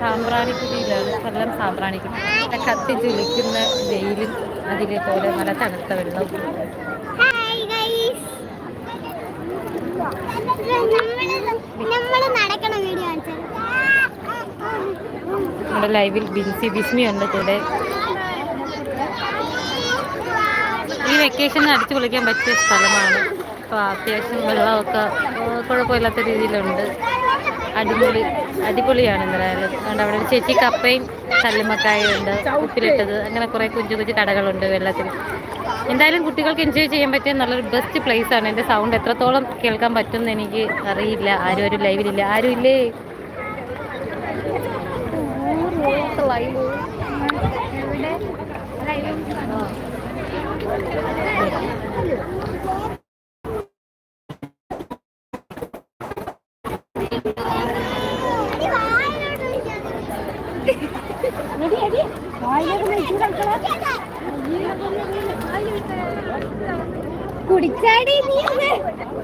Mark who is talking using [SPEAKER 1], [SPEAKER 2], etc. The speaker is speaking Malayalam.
[SPEAKER 1] സാമ്പ്രാണിക്കുടിയിലാണ് കൊല്ലം സാമ്പ്രാണിക്കുടി കത്തി ജ്വലിക്കുന്ന വെയിലും അതിലെ പോലെ നല്ല തണുത്ത
[SPEAKER 2] വീഡിയോ
[SPEAKER 1] നമ്മുടെ ലൈവിൽ ബിൻസി ബിസ്മി ഉണ്ട് കൂടെ. ഈ വെക്കേഷൻ അടിച്ചു പൊളിക്കാൻ പറ്റിയ സ്ഥലമാണ്. അപ്പോൾ അത്യാവശ്യം വെള്ളമൊക്കെ കുഴപ്പമില്ലാത്ത രീതിയിലുണ്ട്. അടിപൊളി അടിപൊളിയാണ് എന്തായാലും. അതുകൊണ്ട് അവിടെ ഒരു ചേച്ചി കപ്പയും കല്ലുമക്കായുണ്ട് ഉപ്പിലിട്ടത്. അങ്ങനെ കുറേ കുഞ്ഞു കുഞ്ഞു കടകളുണ്ട് വെള്ളത്തിൽ. എന്തായാലും കുട്ടികൾക്ക് എൻജോയ് ചെയ്യാൻ പറ്റിയ നല്ലൊരു ബെസ്റ്റ് പ്ലേസ് ആണ്. എന്റെ സൗണ്ട് എത്രത്തോളം കേൾക്കാൻ പറ്റുമെന്ന് എനിക്ക് അറിയില്ല. ആരും ഒരു ലൈവിലില്ല ആരും ഇല്ലേ?
[SPEAKER 2] കുടിച്ചാടി നീ